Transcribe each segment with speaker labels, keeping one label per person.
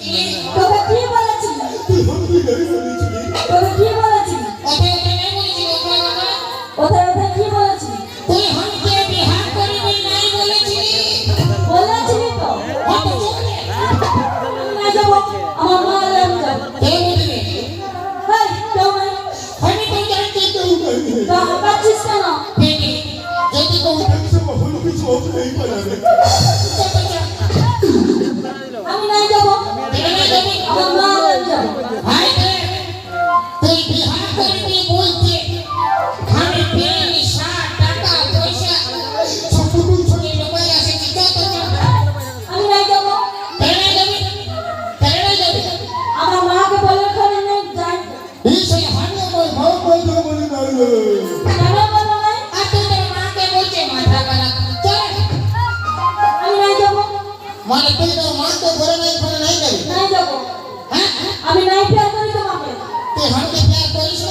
Speaker 1: তোকে কি বলেছি তোকে কি বলেছি ওদের ওদের কি বলেছি
Speaker 2: বলেছিলি
Speaker 1: তো না যাবো আমার মা লাগবে বাচ্চিস কেন
Speaker 2: যদি তো
Speaker 3: কিছু
Speaker 2: Thank
Speaker 1: you.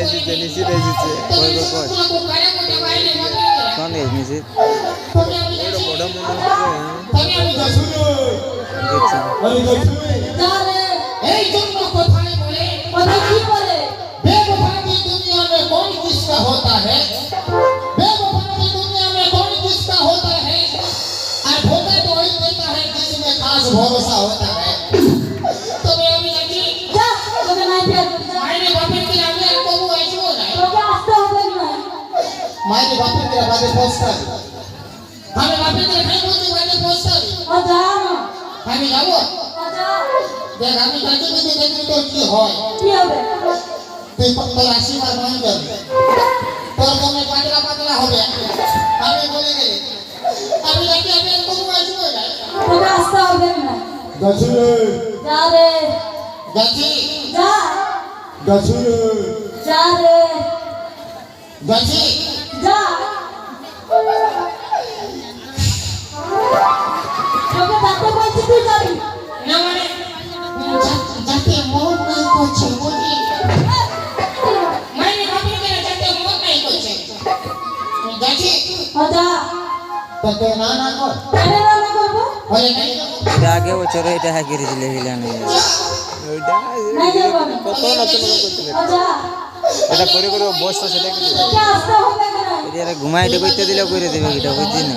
Speaker 1: नीचे नीचे
Speaker 2: नीचे कोई
Speaker 1: कोई মেঝে দেখছেন আমি যাব
Speaker 2: দেখ আমি
Speaker 1: যাচ্ছি
Speaker 2: কিন্তু দেখি তোর
Speaker 1: কি
Speaker 2: হয়। তুই তোর আশীর্বাদ গ্রহণ করবি তোর মনে পাতলা পাতলা হবে। আমি বলে গেলি। আমি যাচ্ছি আমি এরকম আসব
Speaker 1: তোকে আসতে হবে না।
Speaker 3: যাচ্ছি রে।
Speaker 1: যা রে।
Speaker 2: যাচ্ছি?
Speaker 1: যা।
Speaker 3: যাচ্ছি রে।
Speaker 1: যা রে।
Speaker 2: যাচ্ছি?
Speaker 1: যা। তুই যাবি
Speaker 2: না মানে? যাতে মন নাই করছে বুঝলি? মানে ভাবি কেন যাতে মন নাই করছে?
Speaker 1: গেছে? কথা
Speaker 2: আচ্ছা। তত না না কর।
Speaker 1: কেন
Speaker 4: না না করব? হ্যাঁ দিলে হিলা
Speaker 1: হ্যাঁ আচ্ছা।
Speaker 4: এটা করে করে বসতো সেটা কি? এটা ঘুমাইতে দিলে করে দেবে এটা বুঝলি না?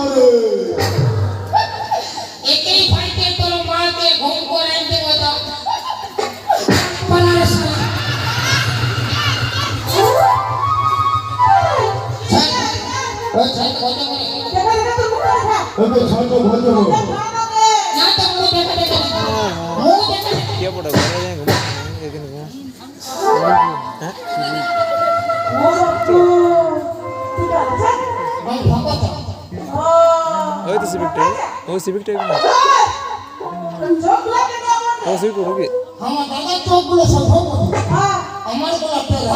Speaker 5: শুনো রে
Speaker 1: একই তোর মাকে ঘুম ও কত করে না তো দেখা দেখা দেখা দেখা
Speaker 3: কে পড়ে ঘরে যাই ঘুমা এখানে ঘুমা হ্যাঁ
Speaker 4: ও
Speaker 3: ওই তো সিভিকটা ওই সিভিকটা ও সিভিক রুকি
Speaker 1: আমার দাদা চোখগুলো সব হব
Speaker 4: হ্যাঁ আমারগুলো হয়ে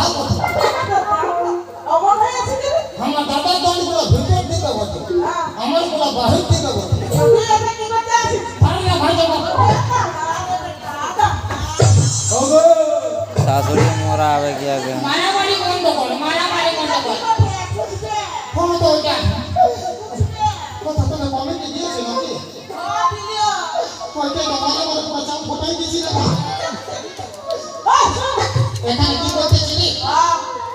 Speaker 1: আমার দাদা দলগুলো ভিতর দিকে বসে। আমারগুলো বাহির দিকে বসে
Speaker 4: তুই এটা কি করতে আছিস
Speaker 1: পারে না ভাই যাব
Speaker 5: ওগো!
Speaker 2: শাশুড়ি মোরা আবে কি আগে
Speaker 1: মারামারি বন্ধ কর মারামারি বন্ধ কর। কোন দিয়েছে নাকি কইতে তো মারা মারা পুরো চাপ ফটাই দিয়েছি না এখানে কি করতেছিলি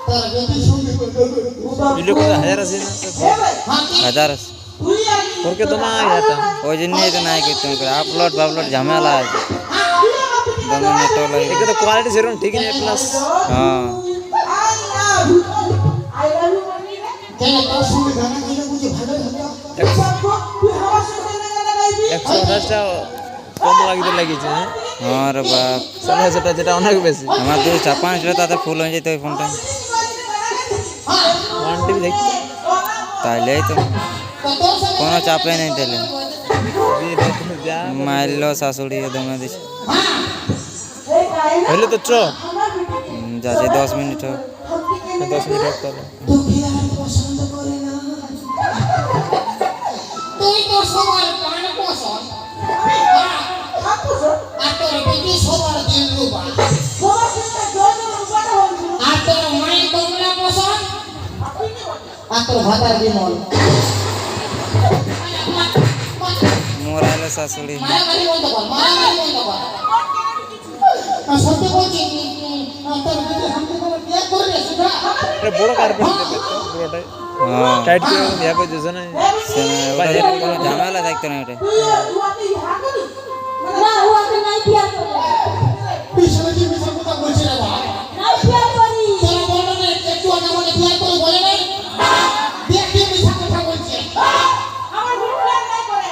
Speaker 1: তোর বেটির সঙ্গে
Speaker 3: ভিডিও করে হাজার আছে না
Speaker 1: হ্যাঁ কি
Speaker 2: হাজার আছে
Speaker 3: ওরকে তো না এটা
Speaker 2: ওই জন্যই তো নাই করতে করে আপলোড ফাপলোড ঝামেলা আছে দমে নেটও লাগে
Speaker 3: একে তো কোয়ালিটি সেরকম ঠিক নেই প্লাস
Speaker 2: হ্যাঁ
Speaker 1: কেন তোর সঙ্গে গানা গাইলে বুঝি ভালো
Speaker 3: আঠাশটা কম লাগিতে হ্যাঁ?
Speaker 2: আমার বাপ।
Speaker 3: হাজারটা যেটা অনেক বেশি।
Speaker 2: আমার দুই চার পাঁচটা তাতে ফুল হয়ে যেত ওই ফোনটা।
Speaker 3: ওয়ান টিভি দেখতে
Speaker 2: তাইলেই তো। কোনো চাপে নেই তাহলে মারলো শাশুড়ি দমে দিছে।
Speaker 3: হইলে তো চ
Speaker 2: যাচ্ছে দশ মিনিট হোক।
Speaker 3: দশ মিনিট হোক তাহলে।
Speaker 1: বেটি সবার দিল রুবা আর তোর মাই কমলা পছন্দ আর তোর ভাতার বিমল।
Speaker 2: মোরা শাশুড়ি।
Speaker 1: মারামারি বন্ধ কর মারামারি বন্ধ কর। সত্যি বলছি তোর বেটি হামকে করে বিয়ে করে সুধা?
Speaker 3: বড় কার্পেট দেবে পুরোটাই।
Speaker 2: হ্যাঁ।
Speaker 3: টাইট করে করে
Speaker 2: কোনো ঝামেলা থাকতো না ওটা।
Speaker 4: না ও আগে নাই বিয়ার করে
Speaker 1: পিছনে কি মিশন কথা বলছি রে বাবা
Speaker 4: নাই বিয়ার করি।
Speaker 1: তোরা বলো না একটু আগে আমাকে বিয়ে করে বলে নাই। বিয়ে কি মিশা কথা বলছে।
Speaker 4: আমার প্ল্যান নাই করে।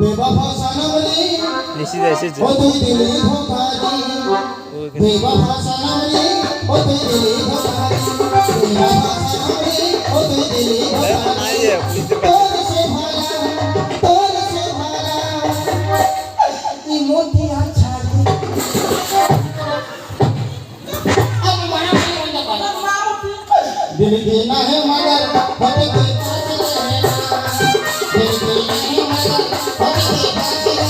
Speaker 1: বেবাফা সানমলি
Speaker 3: নিশ্চিত এসেছে
Speaker 1: ও তুই দিলি ধোকা দি বেবাফা সানমলি ও তুই দিলি ধোকা দি বেবাফা সানমলি ও তুই দিলি ধোকা
Speaker 3: এখন
Speaker 1: दिल देना है मगर भट के पास रहना दिल देना है मगर भट के पास रहना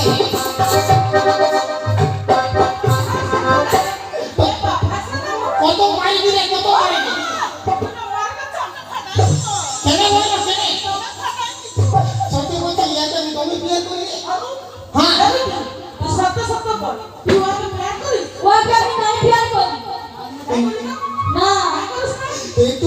Speaker 1: কত মাইল দিলে কত মাইল কেন বলো কেন সত্যি বলতে ইয়াকে আমি কবে বিয়ে করি হ্যাঁ
Speaker 4: সত্য সত্য বল তুই ওকে প্ল্যান করিস ও আগে আমি নাই বিয়ার করি না
Speaker 1: तो एक तो नीचे बोले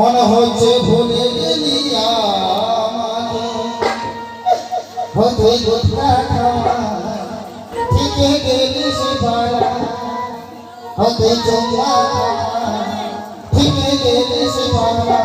Speaker 1: মনে হচ্ছে ভুলে গেলি হতে গোটা খাওয়া ঠিকে গেলি সে পাড়া হতে চোখা ঠিকে গেলি সে পাড়া